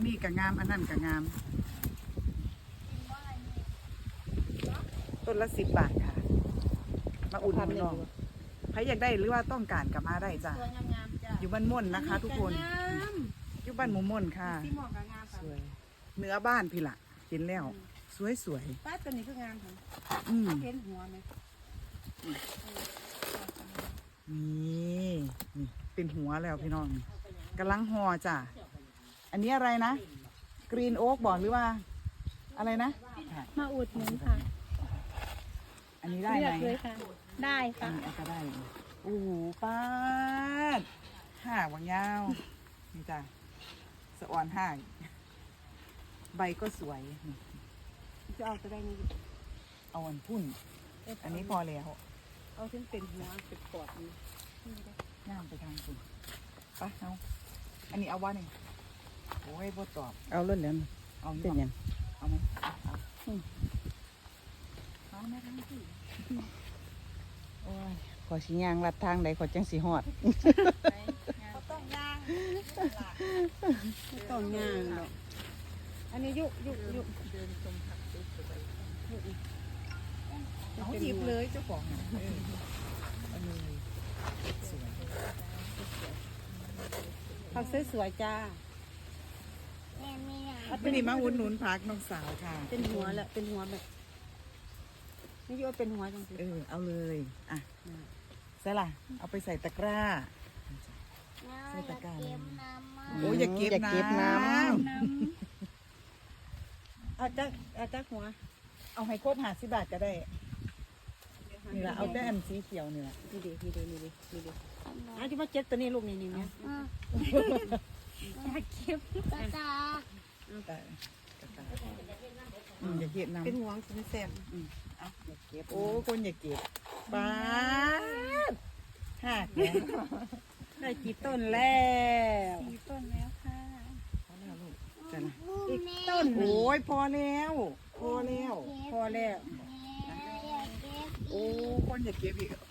นนี้ก็งาม อันนั้นก็งาม ต้นละสิบบาทค่ะ มาอุ่นหนุนน้องใครอยากได้หรือว่าต้องการก็มาได้จ้ะตัวงามๆจ้ะอยู่บ้านม่วนนะคะ ทุกคน งามอยู่บ้านหมูม่วนค่ะ สีหมอกก็งามสค่ะวยเนื้อบ้านพี่ละเห็นแล้ว สวยสวยป้าตัวนี้คืองามค่ะๆอืม เห็นหัวไหมนี่นี่ เป็นหัวแล้วพี่น้องกำลังห่อจ้ะ อันนี้อะไรนะกรีนโอ๊กบอกหรือว่า อะไรนะ มาอุดหนุนค่ะอันนี้ได้เลืไหอกมเลยค่ะ ได้อัค่ะ นนี้ก็ได้โอ้โหป้าดห่าวังยาวนี่จ้ะสะอ่อนห่างใบก็สวยนี่จะเอาตัวได้นี่เอาอันพุ่น อันนี้พอแล้วเอาถึงเป็นหัวเป็นปอดนี่ย่างไปทางคุณปะเอาอันนี้เอาวะนี่ โอ้ยบ่ตอบ เอาล้นแล้วเอาเป็นหยังเอาไหมเอาเอาอืมเอาแม่ทั้งที่โอ้ยขอสิย่างลัดทางใดขอจังสิฮอดเขาต้องย่างต้องงามดอกอันนี้ยุยุยุเดินชมผักสวยๆเอาหยิบเลยเจ้าของอะเออเอาเลยสวยผักสวยๆจ้า ไม่ได้มาอุดหนุนพักน้องสาวค่ะ เป็นหัวแหละเป็นหัวแบบนี่ยุเป็นหัวจังสิเออเอาเลยอะใส่ล่ะเอาไปใส่ตะกร้าใส่ตะกร้าเลยโอ้ยอย่าเก็บอย่าเก็บน้น้เอาจักเอาจักหัวำเอาให้ครบหาสิบบาทก็ได้นี่ละเอาแต่อันสีเขียวนี่ละนี่ดินี่ดินี่ดินี่ดิอันที่ว่าเจ็ดตัวนี้ลูกนี่นี่เนี่ย อยากเก็บแต่อืมอย่าเก็บน้ำเป็นหัวเป็นแสบเอาอย่าเก็บโอ้คนอย่าเก็บบ้าดหักเนี่ยได้กี่ต้นแล้วสีต้นแล้วค่ะพอแล้วลูกจ้ะนะอีกต้นหนึ่งโอ้ยพอแล้วพอแล้วพอแล้ว โอ้คนอย่าเก็บอีกเอาหมด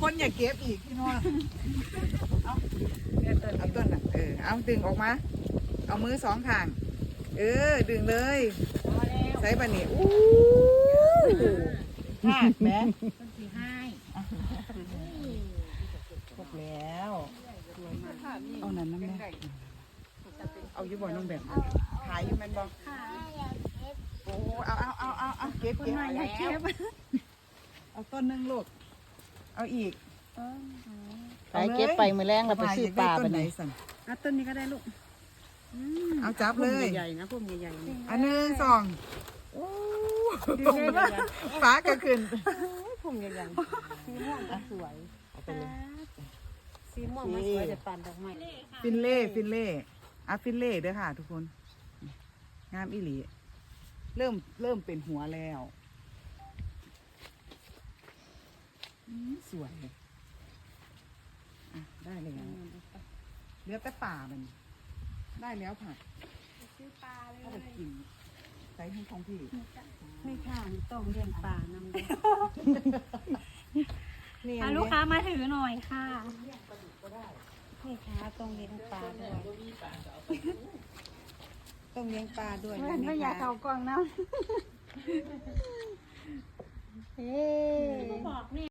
คนอย่าเก็บอีกพี่น้องเอาเนี่ยต้นเอาต้นอะเออเอาดึงออกมา เอามือสองข้าง เออ ดึงเลยพอแล้วใส่บะนี่อู้หักแม่ต้นที่ให้ครบแล้วเอานั้นน้ำแม่เอาอยู่บ่อน้องแบบขายอยู่แม่นบ่ค่ะโอ้เอาเอาเอาเอาเอาเก็บเก็บมาอยากเก็บ เอาต้นหนึงลูก เอาอีกำไปเก็บไปมือแรงเราไปซื้อปลาต้ไปนไหนนี่สั่นเอาต้นนี้ก็ได้ลูกเอาจับเลยใหญ่ๆนะพวกใหญ่ๆนะอันหนึ่งสองโอ้ฟ้าก็ขึ้นพวกใหญ่ๆสีม่วงก็สวยเอาไปเลยสีม่วงมันสวยแต่ปานดอกไม้ฟินเล่ฟินเล่อะฟินเล่เด้อค่ะ ทุกคน งามอีหลี เริ่มเริ่มเป็นหัวแล้ว อืมสวยอะได้เลยแล้วเหลือแต่ป่ามัน ได้แล้วผักซื้อปลาเลยถ้าไปกินใส่ให้ของพี่ไม่ค่ะ ต้องเลี้ยงปลานำเด้นี่อะลูกค้ามาถือหน่อยค่ะนี่ค่ะต้องเลี้ยงปลาด้วยต้องเลี้ยงปลาด้วยมันไม่อยากนะเอาคะกล่องน้ำเฮ้ บอกเนี่ย